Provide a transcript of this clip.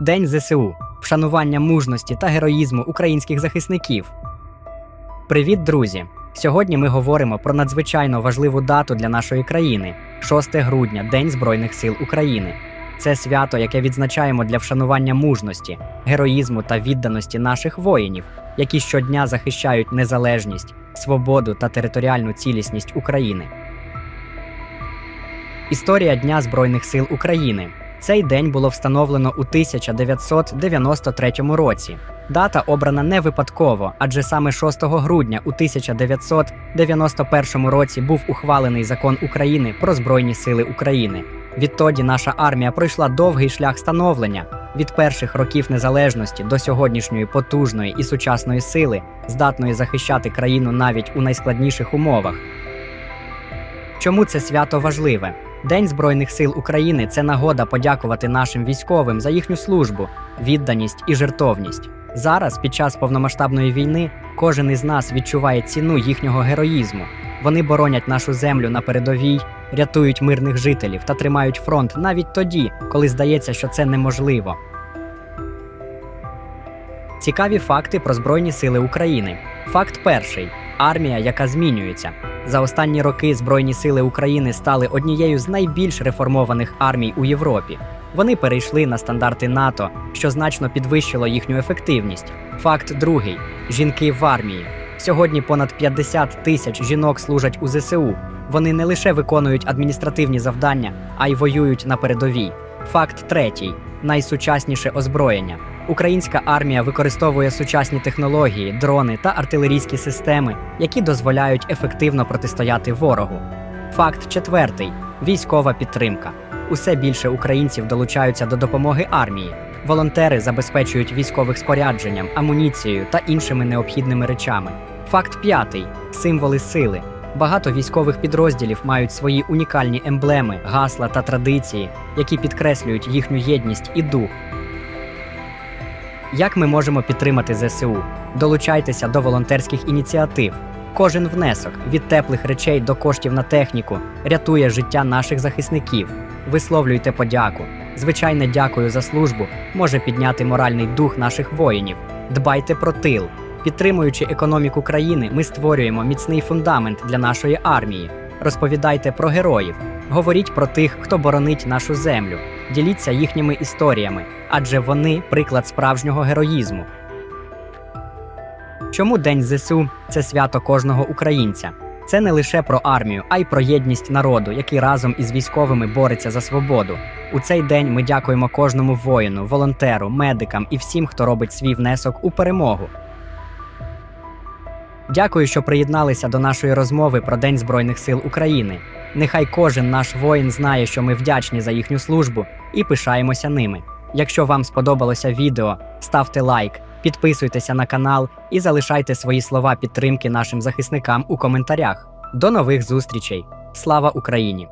День ЗСУ вшанування мужності та героїзму українських захисників. Привіт, друзі! Сьогодні ми говоримо про надзвичайно важливу дату для нашої країни 6 грудня, День Збройних сил України. Це свято, яке відзначаємо для вшанування мужності, героїзму та відданості наших воїнів, які щодня захищають незалежність, свободу та територіальну цілісність України. Історія Дня Збройних сил України. Цей день було встановлено у 1993 році. Дата обрана не випадково, адже саме 6 грудня у 1991 році був ухвалений закон України про Збройні Сили України. Відтоді наша армія пройшла довгий шлях становлення від перших років незалежності до сьогоднішньої потужної і сучасної сили, здатної захищати країну навіть у найскладніших умовах. Чому це свято важливе? День Збройних сил України це нагода подякувати нашим військовим за їхню службу, відданість і жертовність. Зараз, під час повномасштабної війни, кожен із нас відчуває ціну їхнього героїзму. Вони боронять нашу землю на передовій, рятують мирних жителів та тримають фронт навіть тоді, коли здається, що це неможливо. Цікаві факти про Збройні Сили України. Факт перший: армія, яка змінюється. За останні роки Збройні Сили України стали однією з найбільш реформованих армій у Європі. Вони перейшли на стандарти НАТО, що значно підвищило їхню ефективність. Факт другий: жінки в армії. Сьогодні понад 50 тисяч жінок служать у ЗСУ. Вони не лише виконують адміністративні завдання, а й воюють на передовій. Факт третій: найсучасніше озброєння. Українська армія використовує сучасні технології, дрони та артилерійські системи, які дозволяють ефективно протистояти ворогу. Факт четвертий: військова підтримка. Усе більше українців долучаються до допомоги армії. Волонтери забезпечують військових спорядженням, амуніцією та іншими необхідними речами. Факт п'ятий: символи сили. Багато військових підрозділів мають свої унікальні емблеми, гасла та традиції, які підкреслюють їхню єдність і дух. Як ми можемо підтримати ЗСУ? Долучайтеся до волонтерських ініціатив. Кожен внесок від теплих речей до коштів на техніку рятує життя наших захисників. Висловлюйте подяку. Звичайне дякую за службу може підняти моральний дух наших воїнів. Дбайте про тил. Підтримуючи економіку країни, ми створюємо міцний фундамент для нашої армії. Розповідайте про героїв, говоріть про тих, хто боронить нашу землю, діліться їхніми історіями, адже вони приклад справжнього героїзму. Чому День ЗСУ це свято кожного українця? Це не лише про армію, а й про єдність народу, який разом із військовими бореться за свободу. У цей день ми дякуємо кожному воїну, волонтеру, медикам і всім, хто робить свій внесок у перемогу. Дякую, що приєдналися до нашої розмови про День Збройних сил України. Нехай кожен наш воїн знає, що ми вдячні за їхню службу і пишаємося ними. Якщо вам сподобалося відео, ставте лайк, підписуйтеся на канал і залишайте свої слова підтримки нашим захисникам у коментарях. До нових зустрічей! Слава Україні!